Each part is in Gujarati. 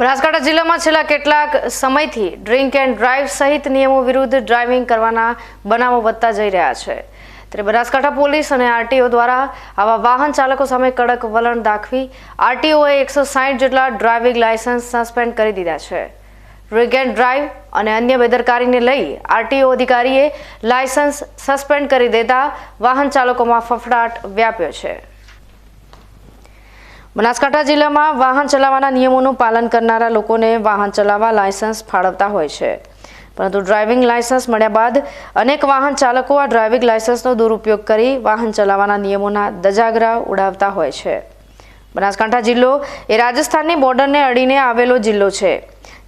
બનાસકાંઠા જિલ્લામાં છેલ્લા કેટલાક સમયથી ડ્રિંક એન્ડ ડ્રાઈવ સહિત નિયમો વિરુદ્ધ ડ્રાઇવિંગ કરવાના બનાવો વધતા જઈ રહ્યા છે. ત્યારે બનાસકાંઠા પોલીસ અને આરટીઓ દ્વારા આવા વાહન ચાલકો સામે કડક વલણ દાખવી આરટીઓએ એકસો સાઠ જેટલા ડ્રાઇવિંગ લાયસન્સ સસ્પેન્ડ કરી દીધા છે. ડ્રિંક એન્ડ ડ્રાઈવ અને અન્ય બેદરકારીને લઈ આરટીઓ અધિકારીએ લાયસન્સ સસ્પેન્ડ કરી દેતા વાહન ચાલકોમાં ફફડાટ વ્યાપ્યો છે. બનાસકાંઠા જિલ્લામાં વાહન ચલાવવાના નિયમોનું પાલન કરનારા લોકોને વાહન ચલાવવા લાયસન્સ ફાળવતા હોય છે. પરંતુ ડ્રાઇવિંગ લાયસન્સ મળ્યા બાદ અનેક વાહન ચાલકો આ ડ્રાઇવિંગ લાયસન્સનો દુરુપયોગ કરી વાહન ચલાવવાના નિયમોના દજાગરા ઉડાવતા હોય છે. બનાસકાંઠા જિલ્લો એ રાજસ્થાનની બોર્ડરને અડીને આવેલો જિલ્લો છે.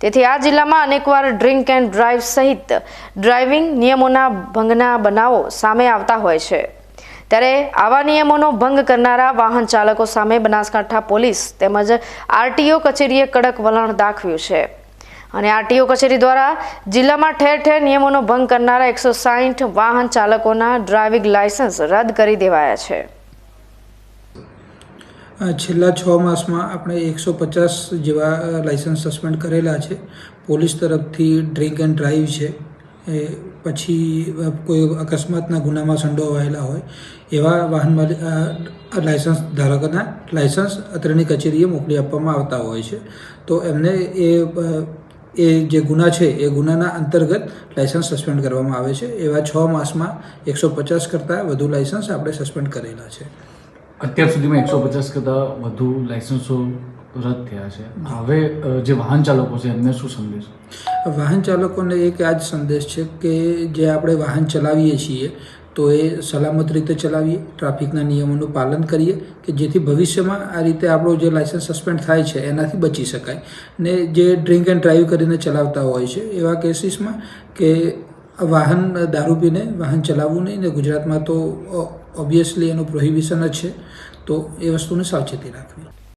તેથી આ જિલ્લામાં અનેકવાર ડ્રિંક એન્ડ ડ્રાઈવ સહિત ડ્રાઇવિંગ નિયમોના ભંગના બનાવો સામે આવતા હોય છે. ત્યારે આવા નિયમોનો ભંગ કરનારા વાહન ચાલકો સામે બનાસકાંઠા પોલીસ તેમજ આરટીઓ કચેરીએ કડક વલણ દાખવ્યું છે. અને આરટીઓ કચેરી દ્વારા જિલ્લામાં ઠેર ઠેર નિયમોનો ભંગ કરનારા એકસો સાહીઠ વાહન ચાલકોના ડ્રાઇવિંગ લાયસન્સ રદ કરી દેવાયા છે. છેલ્લા છ માસમાં આપણે એકસો પચાસ જેવા લાઇસન્સ સસ્પેન્ડ કરેલા છે. પોલીસ તરફથી ડ્રિંક એન્ડ ડ્રાઈવ છે. એ પછી કોઈ અકસ્માતના ગુનામાં સંડોવાયેલા હોય, એવા વાહન માલિક લાઇસન્સ ધારકોના લાઇસન્સ અત્રેની કચેરીએ મોકલી આપવામાં આવતા હોય છે. તો એમને એ એ જે ગુના છે, એ ગુનાના અંતર્ગત લાઇસન્સ સસ્પેન્ડ કરવામાં આવે છે. એવા છ માસમાં એકસો પચાસ કરતાં વધુ લાઇસન્સ આપણે સસ્પેન્ડ કરેલા છે. અત્યાર સુધીમાં એકસો પચાસ કરતાં વધુ લાયસન્સો રદ થયા છે. હવે જે વાહન ચાલકો છે, એમને શું સંદેશ? વાહન ચાલકોને એક આ જ સંદેશ છે કે જે આપણે વાહન ચલાવીએ છીએ, તો એ સલામત રીતે ચલાવીએ, ટ્રાફિકના નિયમોનું પાલન કરીએ, કે જેથી ભવિષ્યમાં આ રીતે આપણો જે લાઇસન્સ સસ્પેન્ડ થાય છે, એનાથી બચી શકાય. ને જે ડ્રિંક એન્ડ ડ્રાઈવ કરીને ચલાવતા હોય છે, એવા કેસીસમાં કે વાહન દારૂ પીને વાહન ચલાવવું નહીં, ને ગુજરાતમાં તો ઓબ્વિયસલી એનું પ્રોહિબિશન જ છે, તો એ વસ્તુની સાવચેતી રાખવી.